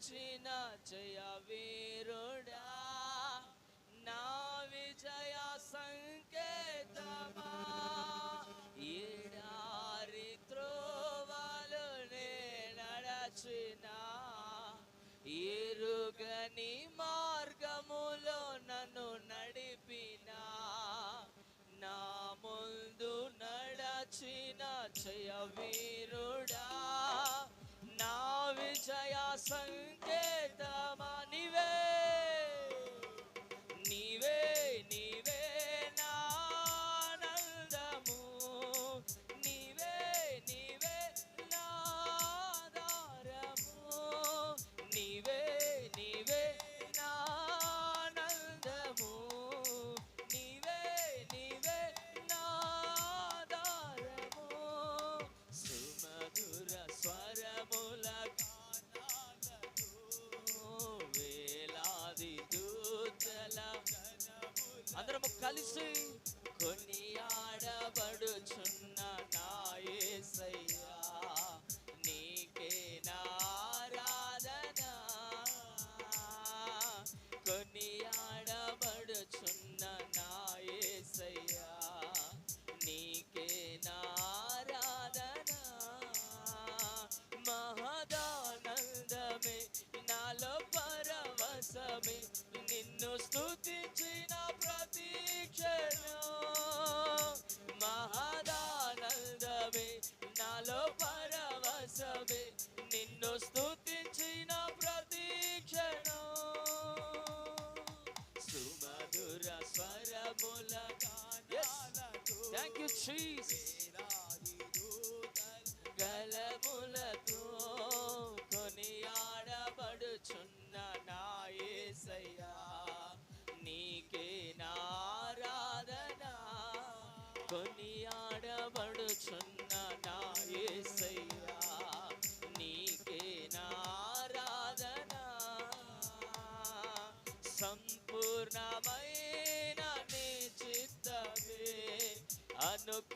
వచ్చిన జయ వీరుడా నా విజయ సంకేతమా? ఈడారి త్రోవలు నడచిన ఇరుగని మార్గములో నన్ను నడిపిన? నా ముందు నడచిన జయ వీరుడా విజయ సంకేతమా కొనియాడబడుచున్న నా యేసయ్యా నీకే నారాధన. కొనియాడబడుచున్న నా యేసయ్యా నీకే నారాధన. మహదానందమే నాలో పరవశమే నిన్ను స్తుతించిన ప్రతి మహదానందమే నాలో పరవశమే నిన్ను స్తుతించిన ప్రతి క్షణం. సుమధుర స్వరముల థ్యాంక్ యూ చీజ్ గలములతో కొనియాడబడుచున్న నా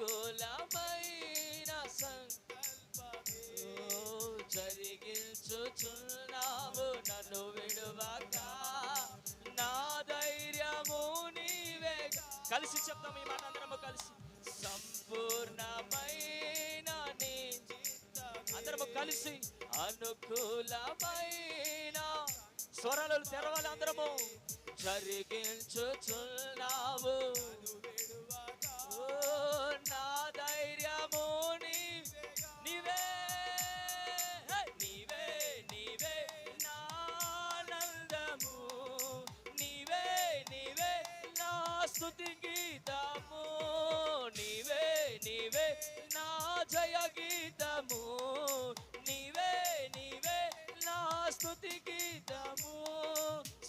అనుకూలమైన సంకల్పమే జరిగించుచున్నావు నన్ను విడువక. నా ధైర్యము నీవే. కలిసి చెప్తాం ఈ మాట అందరము కలిసి. సంపూర్ణమైన నీ అందరము కలిసి అనుకూలమైన స్వరాలు తెరవాలి అందరము. జరిగించుచున్నావు. ఓ ధైర్యము నీవే నీవే నీవే నీవే నీవే నీవే నా స్తుతి గీతము. నీవే నీవే నా జయ గీతము. నీవే నీవే నా స్తుతి గీతము.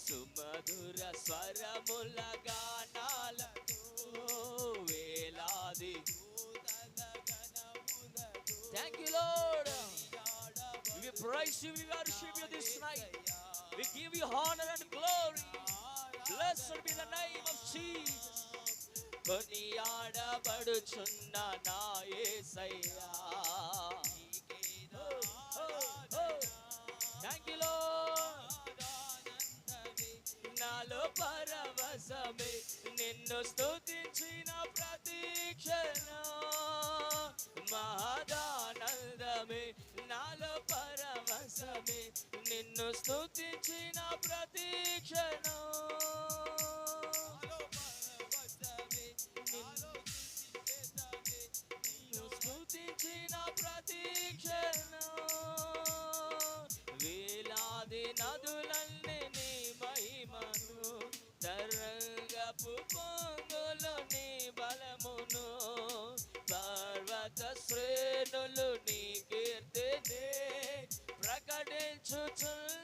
సుమధుర స్వరముల గానాలతో వేలాది Thank you lord We praise you, we worship you this night. We give you honor and glory. Blessed be the name of Jesus. కొనియాడబడుచున్న నా యేసయ్యా థ్యాంక్ యూ నాలో పరవశమే. నిన్ను స్తుతించిన ప్రతి క్షణం మహదానందమే. నాలో పరవశమే. నిన్ను స్తుతించిన ప్రతి క్షణం నిన్ను స్తుతించిన ప్రతి క్షణం. వేలాది నదుల తరంగపు పొంగులు నీ బలమును పర్వత శ్రేణులు నీ కీర్తిని ప్రకటించుచున్న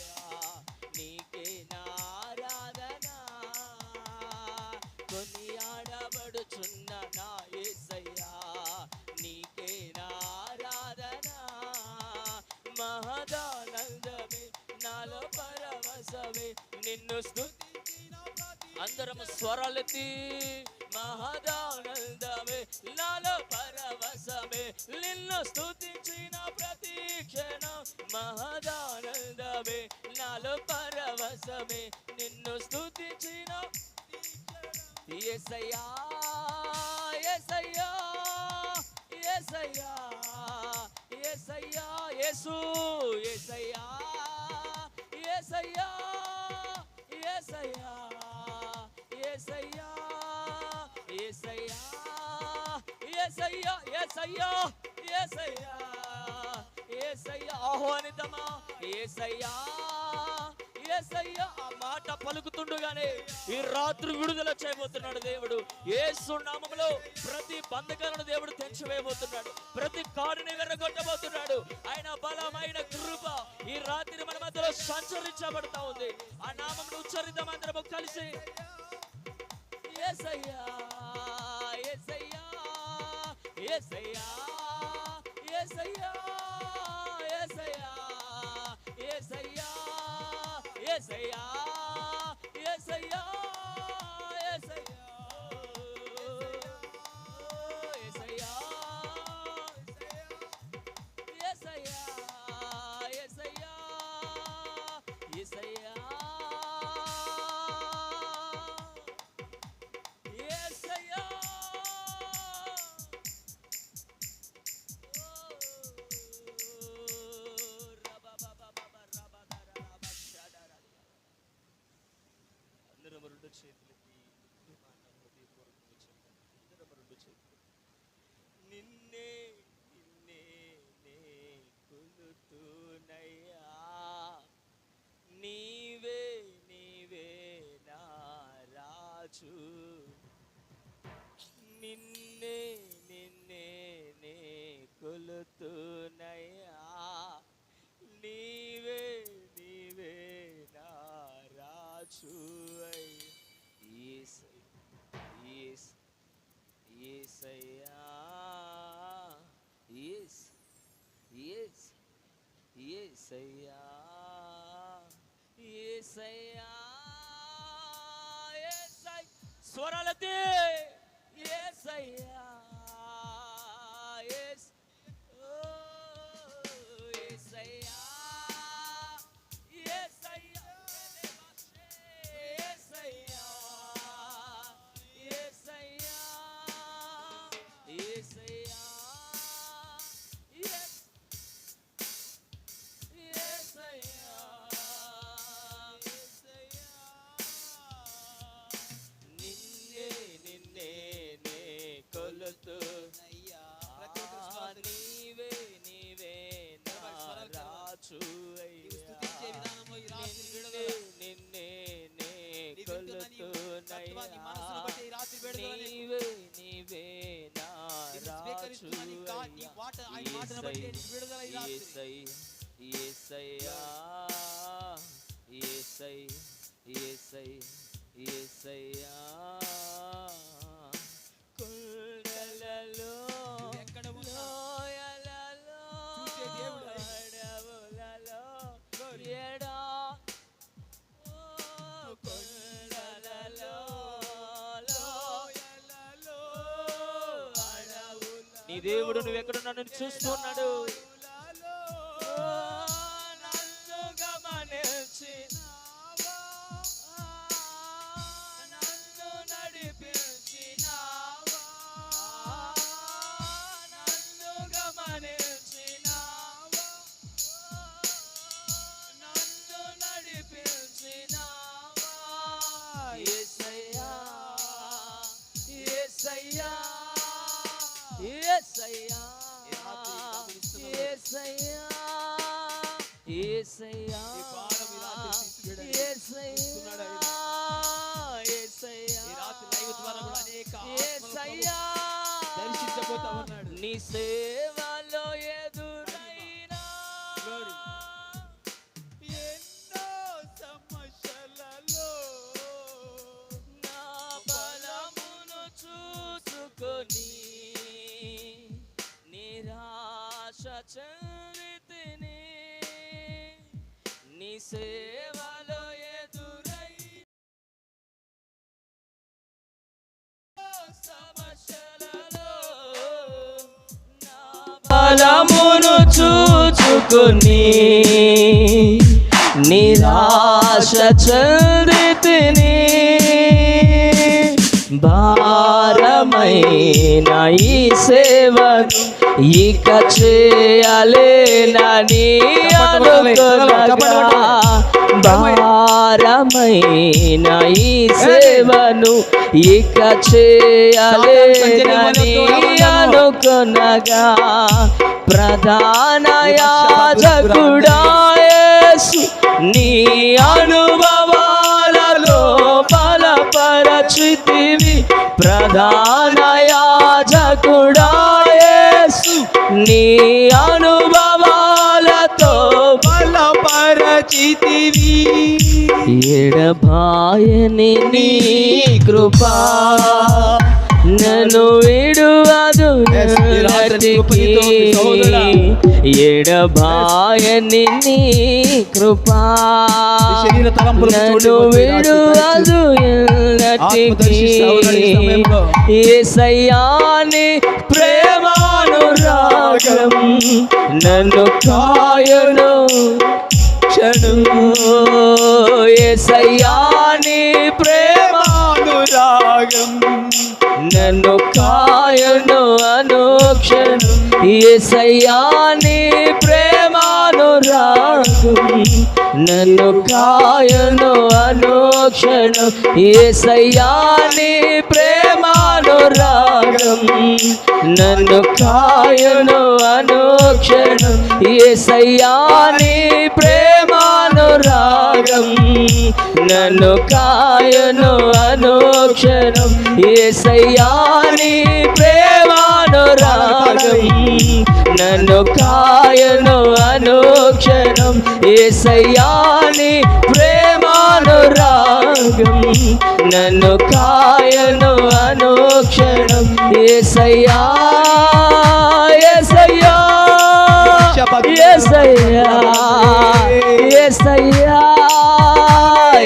పరవశమే నిన్ను స్తుతించిన అందరము స్వరాలెత్తి మహదానందమే నాలో పరవశమే నిన్ను స్థుతించిన ప్రతి క్షణం మహదానందమే నాలో పరవశమే నిన్ను స్థుతించిన ఎసయ్యా ఎసయ్యా ఎసయ్యా ఎసయ్యా యేసు ఎసయ్యా ఏసయ్యా ఏసయ్యా ఏసయ్యా ఏసయ్యా ఏసయ్యా ఏసయ్యా ఏసయ్యా ఏసయ్యా ఆహ్వానితమా ఏసయ్యా ఏసయ్యా ఆ మాట పలుకుతుండగానే ఈ రాత్రి విడుదల చేయబోతున్నాడు దేవుడు. ఏసు నామంలో ప్రతి బంధకాలను దేవుడు తెంచివేయబోతున్నాడు. ప్రతి కాడుని వెర్రగొట్టబోతున్నాడు ఆయన బలమైన కృప ఈ రాత్రి మన మధ్యలో సంచరించబడతా ఉంది. ఆ నామం ఉచ్చరిద్దాం అందరము కలిసి ఏసయ్యా ఏసయ్యా ఏసయ్యా ఏసయ్యా. સયા నిన్నే నిన్నే నే కొలుతునయ్యా నీవే నీవే నా రాజు ఏసయ్యా ఎస్ ఎస్ ఏసయ్యా ఏసయ్యా స్వరాలతి Yeah. దేవుడు నువ్వు ఎక్కడ నన్ను చూస్తున్నాడు కొని నిరాశ చందితిని బా భారమైన ఈ సేవను ఇక చేయాలేనని భారమైన ఈ సేవను ఇక చేయాలేనని అనుకునగా ప్రధాన యాజకుడా నీ అనుభవాలలో బలపరచితివి ప్రధాన అనుభవాలతో బలపరచితివి. ఎడబాయని నీ కృపా నన్ను విడువదు ఎడబాయని నీ కృపా నన్ను విడువదు ఎల్లటికి ఏ సయ్యాని ప్రేమ రాగం నన్ను కాయను క్షణము. ఎసయ్యాని ప్రేమానురాగం నన్ను కాయను అనుక్షణం. ఏసయ్యాని ప్రేమానురాగం నన్ను కాయను అనుక్షణం. ఏసయ్యాని ప్రేమానురాగం నన్ను కాయను అనుక్షణం. ఏసయ్యాని రాగం నన్ను కాయను అనోక్షరం ఏసయ్యాని ప్రేమాను రాగం నన్ను కాయను అనోక్షరం ఏసయ్యాని ప్రేమాను రాగం నన్ను కాయను అనోక్షరం ఏసయ్యా ఏసయ్యా ఏసయ్యా.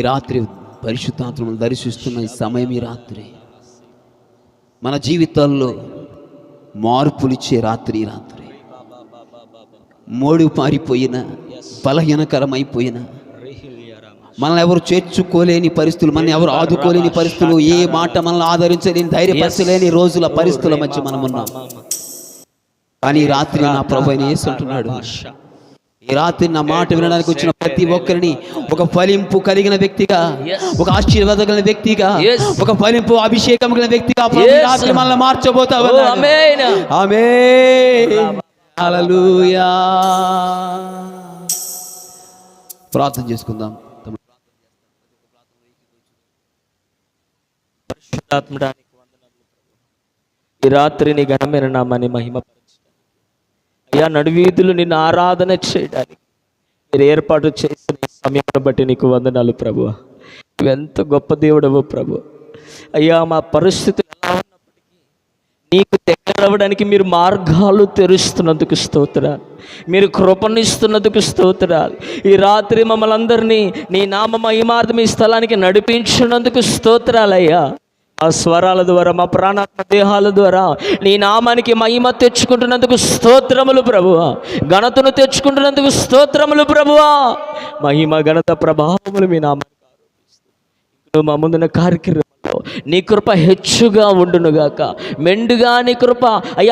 ఈ రాత్రి పరిశుద్ధాత్మను దర్శిస్తున్న ఈ సమయం ఈ రాత్రి. మన జీవితాల్లో మార్పులిచ్చే రాత్రి రాత్రి. మోడు పారిపోయిన బలహీనకరమైపోయిన మనల్ని ఎవరు చేర్చుకోలేని పరిస్థితులు మనల్ని ఎవరు ఆదుకోలేని పరిస్థితులు ఏ మాట మనల్ని ఆదరించలేని ధైర్యపరచలేని రోజుల పరిస్థితుల మధ్య మనం ఉన్నాం. కానీ రాత్రి నా ప్రభు యేసు అంటున్నాడు. ఈ రాత్రి నా మాట వినడానికి వచ్చిన ప్రతి ఒక్కరిని ఒక ఫలింపు కలిగిన వ్యక్తిగా. ఒక ఆశీర్వాద కలిగిన వ్యక్తిగా. ఒక ఫలింపు అభిషేకం కలిగిన వ్యక్తిగా. రాత్రి మనల్ని మార్చబోతా ఓ ఉన్నాడు. ఆమేన్ ఆమేన్. హల్లెలూయా ప్రార్థన చేసుకుందాం. ఈ రాత్రి నీ ఘనమైన నామాన్ని మహిమపరచు అయ్యా నడివీధులు నిన్ను ఆరాధన చేయడానికి. మీరు ఏర్పాటు చేసిన ఈ సమయాన్ని బట్టి నీకు వందనాలు ప్రభు ఎంత గొప్ప దేవుడవు ప్రభు అయ్యా మా పరిస్థితులు ఎలా ఉన్నప్పటికీ నీకు దగ్గర మీరు మార్గాలు తెరుస్తున్నందుకు స్తోత్రాలు. మీరు కృపనిస్తున్నందుకు స్తోత్రాలు. ఈ రాత్రి మమ్మల్ని అందరినీ నీ నామ మహిమార్థం ఈ స్థలానికి నడిపించినందుకు స్తోత్రాలయ్యా. ఆ స్వరాల ద్వారా మా ప్రాణ దేహాల ద్వారా నీ నామానికి మహిమ తెచ్చుకుంటున్నందుకు స్తోత్రములు ప్రభువా. ఘనతను తెచ్చుకుంటున్నందుకు స్తోత్రములు ప్రభువా. మహిమ ఘనత ప్రభావములు మీ నామానికి ఆరోపిస్తూ మా ముందున్న కార్యక్రమంలో నీ కృప హెచ్చుగా ఉండునుగాక. మెండుగా నీ కృప అయ్యా